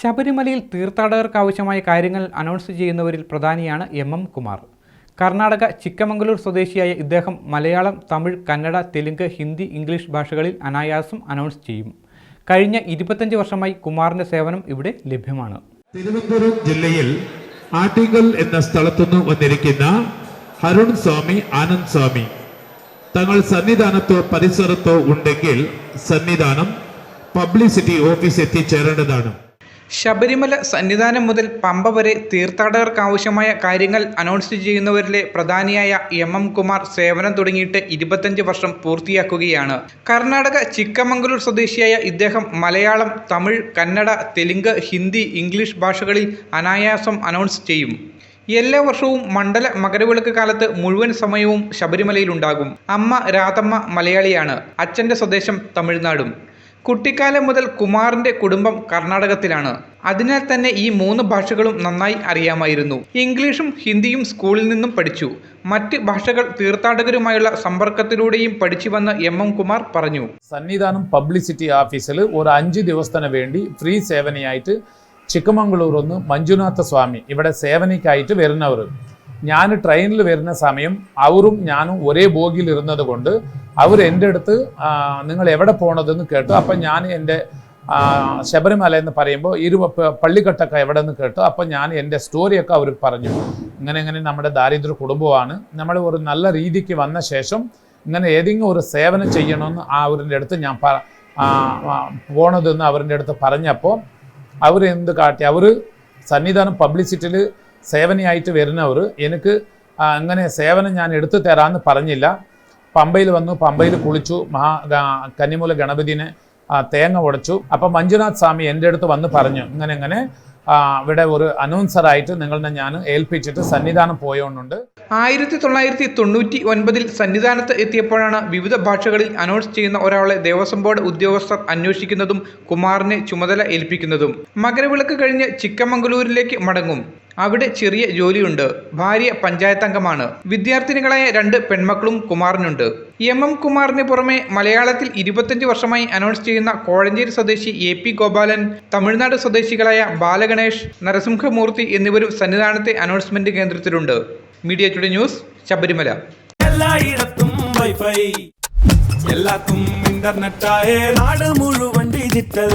ശബരിമലയിൽ തീർത്ഥാടകർക്ക് ആവശ്യമായ കാര്യങ്ങൾ അനൗൺസ് ചെയ്യുന്നവരിൽ പ്രധാനിയാണ് എം എം കുമാർ. കർണാടക ചിക്കമംഗലൂർ സ്വദേശിയായ ഇദ്ദേഹം മലയാളം തമിഴ് കന്നഡ തെലുങ്ക് ഹിന്ദി ഇംഗ്ലീഷ് ഭാഷകളിൽ അനായാസം അനൗൺസ് ചെയ്യും. കഴിഞ്ഞ ഇരുപത്തഞ്ച് വർഷമായി കുമാറിന്റെ സേവനം ഇവിടെ ലഭ്യമാണ്. തിരുവനന്തപുരം ജില്ലയിൽ ആറ്റിങ്കൽ എന്ന സ്ഥലത്തുനിന്ന് വന്നിരിക്കുന്ന ഹരുൺ സ്വാമി ആനന്ദ് സ്വാമി. തങ്ങൾ സന്നിധാനത്തോ പരിസരത്തോ ഉണ്ടെങ്കിൽ സന്നിധാനം പബ്ലിസിറ്റി ഓഫീസ് എത്തിച്ചേരേണ്ടതാണ്. ശബരിമല സന്നിധാനം മുതൽ പമ്പ വരെ തീർത്ഥാടകർക്കാവശ്യമായ കാര്യങ്ങൾ അനൗൺസ് ചെയ്യുന്നവരിലെ പ്രധാനിയായ എം എം കുമാർ സേവനം തുടങ്ങിയിട്ട് ഇരുപത്തഞ്ച് വർഷം പൂർത്തിയാക്കുകയാണ്. കർണാടക ചിക്കമംഗലൂർ സ്വദേശിയായ ഇദ്ദേഹം മലയാളം തമിഴ് കന്നഡ തെലുങ്ക് ഹിന്ദി ഇംഗ്ലീഷ് ഭാഷകളിൽ അനായാസം അനൗൺസ് ചെയ്യും. എല്ലാ വർഷവും മണ്ഡല മകരവിളക്ക് കാലത്ത് മുഴുവൻ സമയവും ശബരിമലയിലുണ്ടാകും. അമ്മ രാധമ്മ മലയാളിയാണ്. അച്ഛന്റെ സ്വദേശം തമിഴ്നാടും. കുട്ടിക്കാലം മുതൽ കുമാറിന്റെ കുടുംബം കർണാടകത്തിലാണ്. അതിനാൽ തന്നെ ഈ മൂന്ന് ഭാഷകളും നന്നായി അറിയാമായിരുന്നു. ഇംഗ്ലീഷും ഹിന്ദിയും സ്കൂളിൽ നിന്നും പഠിച്ചു. മറ്റ് ഭാഷകൾ തീർത്ഥാടകരുമായുള്ള സമ്പർക്കത്തിലൂടെയും പഠിച്ചു വന്ന എം എം കുമാർ പറഞ്ഞു. സന്നിധാനം പബ്ലിസിറ്റി ഓഫീസിൽ ഒരു അഞ്ച് ദിവസത്തിന് വേണ്ടി ഫ്രീ സേവനയായിട്ട് ചിക്കമംഗളൂർ ഒന്ന് മഞ്ജുനാഥ സ്വാമി ഇവിടെ സേവനയ്ക്കായിട്ട് വരുന്നവർ. ഞാൻ ട്രെയിനിൽ വരുന്ന സമയം അവരും ഞാനും ഒരേ ബോഗിയിൽ ഇരുന്നത് കൊണ്ട് അവർ എന്റെ അടുത്ത് നിങ്ങൾ എവിടെ പോണതെന്ന് കേട്ടു. അപ്പം ഞാൻ എന്റെ ശബരിമല എന്ന് പറയുമ്പോൾ ഇരു പള്ളിക്കെട്ടൊക്കെ എവിടെ നിന്ന് കേട്ടു. അപ്പം ഞാൻ എന്റെ സ്റ്റോറിയൊക്കെ അവർ പറഞ്ഞു. ഇങ്ങനെ ഇങ്ങനെ നമ്മുടെ ദാരിദ്ര്യ കുടുംബമാണ് നമ്മൾ ഒരു നല്ല രീതിക്ക് വന്ന ശേഷം ഇങ്ങനെ ഏതെങ്കിലും ഒരു സേവനം ചെയ്യണമെന്ന് ആ അവരുടെ അടുത്ത് ഞാൻ പ ആ, ആ, പോണതെന്ന് അവരുടെ അടുത്ത് പറഞ്ഞപ്പോൾ അവർ എന്ത് കാട്ടി? അവർ സന്നിധാനം പബ്ലിസിറ്റിയിൽ സേവനയായിട്ട് വരുന്നവർ എനിക്ക് അങ്ങനെ സേവനം ഞാൻ എടുത്തു തരാമെന്ന് പറഞ്ഞില്ല. പമ്പയിൽ വന്നു പമ്പയിൽ കുളിച്ചു മഹാ കന്നിമൂല ഗണപതിനെ തേങ്ങ ഉടച്ചു. അപ്പം മഞ്ജുനാഥ് സ്വാമി എന്റെ അടുത്ത് വന്ന് പറഞ്ഞു ഇങ്ങനെ ഇങ്ങനെ ഇവിടെ ഒരു അനൗൺസറായിട്ട് നിങ്ങളെ ഞാൻ ഏൽപ്പിച്ചിട്ട് സന്നിധാനം പോയോണ്ടുണ്ട് ആയിരത്തി തൊള്ളായിരത്തി തൊണ്ണൂറ്റി ഒൻപതിൽ സന്നിധാനത്ത് എത്തിയപ്പോഴാണ് വിവിധ ഭാഷകളിൽ അനൗൺസ് ചെയ്യുന്ന ഒരാളെ ദേവസ്വം ബോർഡ് ഉദ്യോഗസ്ഥർ അന്വേഷിക്കുന്നതും കുമാറിനെ ചുമതല ഏൽപ്പിക്കുന്നതും. മകരവിളക്ക് കഴിഞ്ഞ് ചിക്കമംഗലൂരിലേക്ക് മടങ്ങും. അവിടെ ചെറിയ ജോലിയുണ്ട്. ഭാര്യ പഞ്ചായത്തംഗമാണ്. വിദ്യാർത്ഥിനികളായ രണ്ട് പെൺമക്കളും കുമാറിനുണ്ട്. എം എം കുമാറിന് പുറമെ മലയാളത്തിൽ ഇരുപത്തഞ്ച് വർഷമായി അനൗൺസ് ചെയ്യുന്ന കോഴഞ്ചേരി സ്വദേശി എ പി ഗോപാലൻ തമിഴ്നാട് സ്വദേശികളായ ബാലഗണേഷ് നരസിംഹമൂർത്തി എന്നിവരും സന്നിധാനത്തെ announcement കേന്ദ്രത്തിലുണ്ട്. Media today news Sabarimala. Wifi എല്ലാത്തും ഇന്റർനെറ്റായ നാട് മുഴുവൻ ഡിജിറ്റൽ.